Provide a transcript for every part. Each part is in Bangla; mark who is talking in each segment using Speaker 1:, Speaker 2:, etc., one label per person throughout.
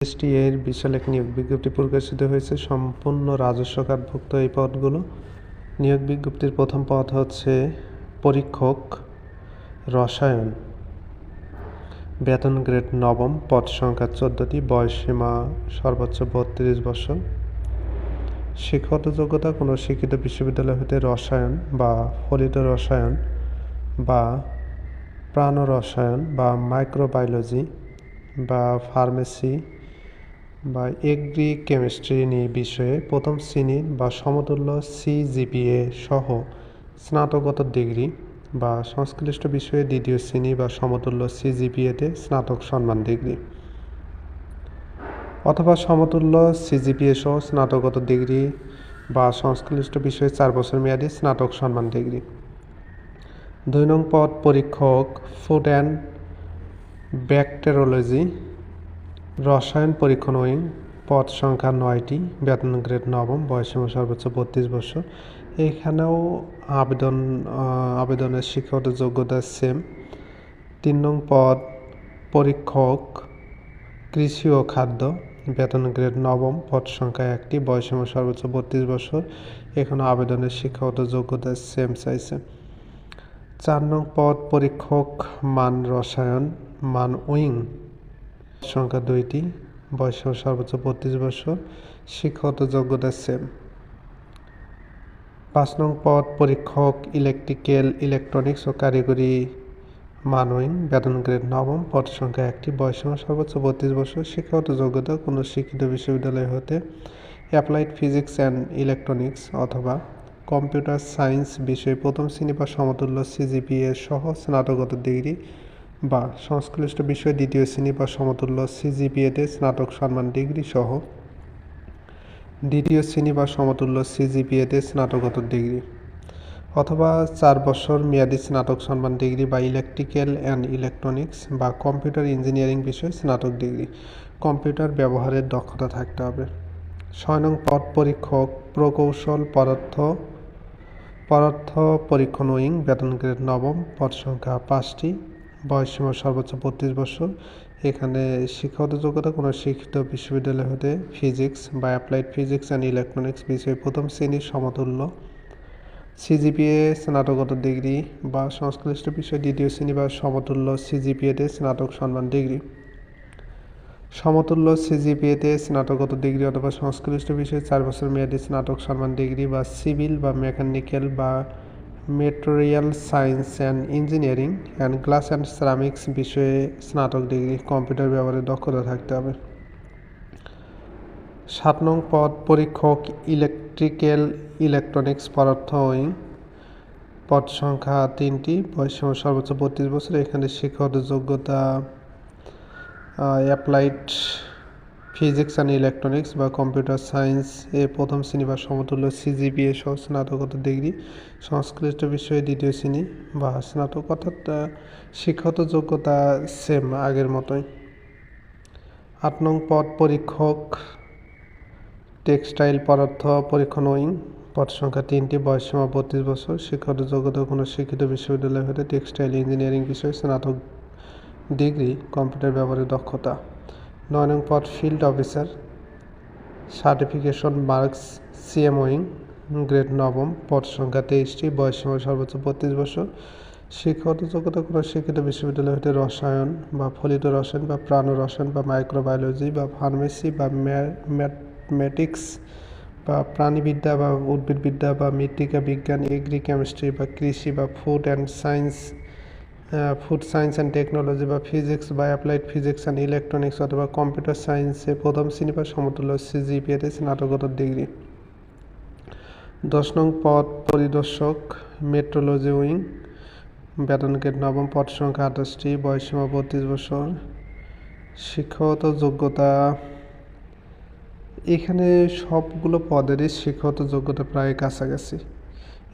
Speaker 1: এসটি এর বিশাল এক নিয়োগ বিজ্ঞপ্তি প্রকাশিত হয়েছে। সম্পূর্ণ রাজস্ব কার্ডভুক্ত এই পদগুলো। নিয়োগ বিজ্ঞপ্তির প্রথম পদ হচ্ছে পরীক্ষক রসায়ন। বেতন গ্রেড নবম, পদ সংখ্যা চোদ্দটি সীমা সর্বোচ্চ বত্রিশ বছর। শিক্ষাগত যোগ্যতা কোনো শিক্ষিত বিশ্ববিদ্যালয় হতে রসায়ন বা ফলিত রসায়ন বা প্রাণ রসায়ন বা মাইক্রোবায়োলজি বা ফার্মেসি বা এগ্রি কেমিস্ট্রি নিয়ে বিষয়ে প্রথম শ্রেণির বা সমতুল্য সিজিপিএ সহ স্নাতকোত্তর ডিগ্রি বা সংশ্লিষ্ট বিষয়ে দ্বিতীয় শ্রেণি বা সমতুল্য সিজিপিএতে স্নাতক সম্মান ডিগ্রি অথবা সমতুল্য সিজিপিএ সহ স্নাতকোত্তর ডিগ্রি বা সংশ্লিষ্ট বিষয়ে চার বছর মেয়াদী স্নাতক সম্মান ডিগ্রি। দুই নং পদ পরীক্ষক ফুড অ্যান্ড ব্যাকটেরোলজি রসায়ন পরীক্ষণ উইং পদ সংখ্যা নয়টি, বেতন গ্রেড নবম বয়সীমা সর্বোচ্চ বত্রিশ বছর। এখানেও আবেদন আবেদনের শিক্ষাগত যোগ্যতা সেম তিন নং পদ, পরীক্ষক, কৃষি ও খাদ্য, বেতন গ্রেড নবম, পদ সংখ্যা একটি বয়সীমা সর্বোচ্চ বত্রিশ বছর। এখানে আবেদনের শিক্ষাগত যোগ্যতা সেম চাইছে। চার নং পদ, পরীক্ষক, মান রসায়ন, মান উইং সংখ্যা দুইটি, বয়স সর্বোচ্চ বত্রিশ বছর, শিক্ষাগত যোগ্যতা সেম পাঁচ নং পদ, পরীক্ষক ইলেকট্রিক্যাল ইলেকট্রনিক্স ও কারিগরি মানউইং বেতন গ্রেড নবম পদ সংখ্যা একটি বয়সীমা সর্বোচ্চ বত্রিশ বছর, শিক্ষাগত যোগ্যতা কোনো শিক্ষিত বিশ্ববিদ্যালয় হতে অ্যাপ্লাইড ফিজিক্স অ্যান্ড ইলেকট্রনিক্স অথবা কম্পিউটার সায়েন্স বিষয়ে প্রথম শ্রেণি বা সমতুল্য সিজিপিএ সহ স্নাতকোত্তর ডিগ্রি বা সংশ্লিষ্ট বিষয়ে দ্বিতীয় শ্রেণি বা সমতুল্য সিজিপিএতে স্নাতক সম্মান ডিগ্রি সহ দ্বিতীয় শ্রেণি বা সমতুল্য সিজিপিএতে স্নাতকোত্তর ডিগ্রি অথবা চার বছর মেয়াদী স্নাতক সম্মান ডিগ্রি বা ইলেকট্রিক্যাল অ্যান্ড ইলেকট্রনিক্স বা কম্পিউটার ইঞ্জিনিয়ারিং বিষয়ে স্নাতক ডিগ্রি। কম্পিউটার ব্যবহারের দক্ষতা থাকতে হবে। ছয় নং পরীক্ষক প্রকৌশল পদার্থ পদার্থ পরীক্ষণ উইং বেতন গ্রেড নবম পদ সংখ্যা পাঁচটি। বয়সসীমা সর্বোচ্চ বত্রিশ বছর। এখানে শিক্ষাগত যোগ্যতা কোনো শিক্ষিত বিশ্ববিদ্যালয় হতে ফিজিক্স বা অ্যাপ্লাইড ফিজিক্স অ্যান্ড ইলেকট্রনিক্স বিষয়ে প্রথম শ্রেণির সমতুল্য। সিজিপিএ স্নাতকোত্তর ডিগ্রি বা সংশ্লিষ্ট বিষয়ে দ্বিতীয় শ্রেণি বা সমতুল্য সিজিপিএতে স্নাতক সম্মান ডিগ্রি সমতুল্য সিজিপিএতে স্নাতকোত্তর ডিগ্রি অথবা সংশ্লিষ্ট বিষয়ে চার বছর মেয়াদী স্নাতক সম্মান ডিগ্রি বা সিভিল বা মেকানিক্যাল বা material science and engineering and glass and ceramics বিষয়ে স্নাতক ডিগ্রি কম্পিউটার ব্যবহারে দক্ষতা থাকতে হবে। সাত নং পদ, পরীক্ষক ইলেকট্রিক্যাল ইলেকট্রনিক্স পদার্থ উইং পদ সংখ্যা তিনটি বয়সসীমা সর্বোচ্চ বত্রিশ বছর এখানে শিক্ষাগত যোগ্যতা অ্যাপ্লাইড ফিজিক্স অ্যান্ড ইলেকট্রনিক্স বা কম্পিউটার সায়েন্স এ প্রথম শ্রেণি বা সমতুল্য সিজিপিএ সহ স্নাতকোত্তর ডিগ্রি, সংশ্লিষ্ট বিষয়ে দ্বিতীয় শ্রেণি বা স্নাতক অর্থাৎ শিক্ষাগত যোগ্যতা সেম আগের মতোই। আট নং পদ পরীক্ষক, টেক্সটাইল পদার্থ পরীক্ষণ উইং পদ সংখ্যা তিনটি বয়সসীমা বত্রিশ বছর, শিক্ষাগত যোগ্যতা কোনো শিক্ষিত বিশ্ববিদ্যালয় হতে টেক্সটাইল ইঞ্জিনিয়ারিং বিষয়ে স্নাতক ডিগ্রি, কম্পিউটার ব্যবহারের দক্ষতা। নয় নং পদ ফিল্ড অফিসার সার্টিফিকেশন মার্কস সিএমওইং গ্রেড নবম, পদ সংখ্যা তেইশটি বয়সসীমা সর্বোচ্চ বত্রিশ বছর, শিক্ষাগত যোগ্যতা কোনো শিক্ষিত বিশ্ববিদ্যালয় হতে রসায়ন বা ফলিত রসায়ন বা প্রাণ রসায়ন বা মাইক্রোবায়োলজি বা ফার্মেসি বা ম্যাথমেটিক্স বা প্রাণীবিদ্যা বা উদ্ভিদবিদ্যা বা মৃত্তিকা বিজ্ঞান এগ্রি কেমিস্ট্রি বা কৃষি বা food and science food science and technology বা ফিজিক্স বা অ্যাপ্লাইড ফিজিক্স অ্যান্ড ইলেকট্রনিক্স অথবা কম্পিউটার সায়েন্সে প্রথম শ্রেণি বা সমতুল্য সিজিপিএতে স্নাতকোত্তর ডিগ্রি দশ নং পদ পরিদর্শক মেট্রোলজি উইং বেতন গেট নবম পদ সংখ্যা আঠাশটি বয়সীমা বত্রিশ বছর। শিক্ষাগত যোগ্যতা, এখানে সবগুলো পদেরই শিক্ষাগত যোগ্যতা প্রায় কাছাকাছি।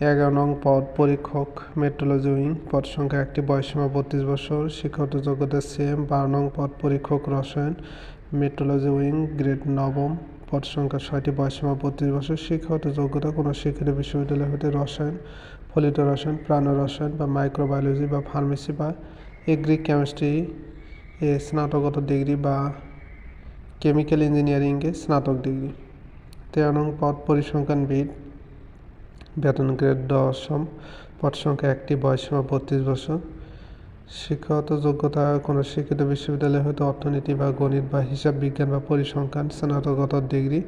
Speaker 1: এগারো নং পদ, পরীক্ষক মেট্রোলজি উইং, পদ সংখ্যা একটি বয়সীমা বত্রিশ বছর, শিক্ষাগত যোগ্যতা সেম বারো নং পদ, পরীক্ষক রসায়ন, মেট্রোলজি উইং গ্রেড নবম, পদ সংখ্যা ছয়টি বয়সীমা বত্রিশ বছর, শিক্ষাগত যোগ্যতা কোনো শিক্ষিত বিশ্ববিদ্যালয় হতে রসায়ন, ফলিত রসায়ন, প্রাণ রসায়ন বা মাইক্রোবায়োলজি বা ফার্মেসি বা এগ্রি কেমিস্ট্রি এ স্নাতকোত্তর ডিগ্রি বা কেমিক্যাল ইঞ্জিনিয়ারিংয়ে স্নাতক ডিগ্রি তেরো নং পদ পরিসংখ্যানবিদ বেতন গ্রেড দশম, পদ সংখ্যা একটি বয়সীমা বত্রিশ বছর। শিক্ষাগত যোগ্যতা কোনো শিক্ষিত বিশ্ববিদ্যালয় হতে অর্থনীতি বা গণিত বা হিসাব বিজ্ঞান বা পরিসংখ্যান স্নাতকোত্তর ডিগ্রি,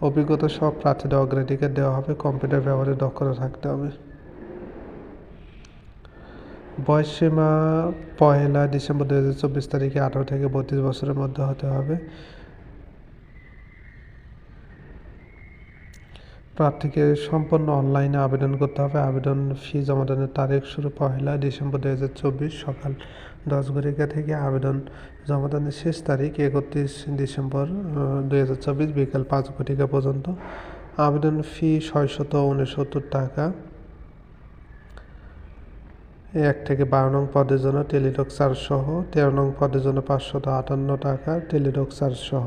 Speaker 1: অভিজ্ঞতা সব প্রার্থীদের অগ্রাধিকার দেওয়া হবে, কম্পিউটার ব্যবহারে দক্ষতা থাকতে হবে। বয়সসীমা পয়লা ডিসেম্বর দু হাজার চব্বিশ তারিখে আঠারো থেকে বত্রিশ বছরের মধ্যে হতে হবে। প্রার্থীকে সম্পূর্ণ অনলাইনে আবেদন করতে হবে। আবেদন ফি জমাদানের তারিখ শুরু পহেলা ডিসেম্বর দু হাজার চব্বিশ সকাল দশ ঘটিকা থেকে আবেদন জমাদানের শেষ তারিখ একত্রিশ ডিসেম্বর দুই হাজার চব্বিশ বিকাল পাঁচ ঘটিকা পর্যন্ত। আবেদন ফি ছয়শত উনসত্তর টাকা। এক থেকে বারো নং পদের জন্য টেলিটক চার্জ সহ তেরো নং পদের জন্য পাঁচশত আটান্ন টাকা টেলিটক চার্জ সহ।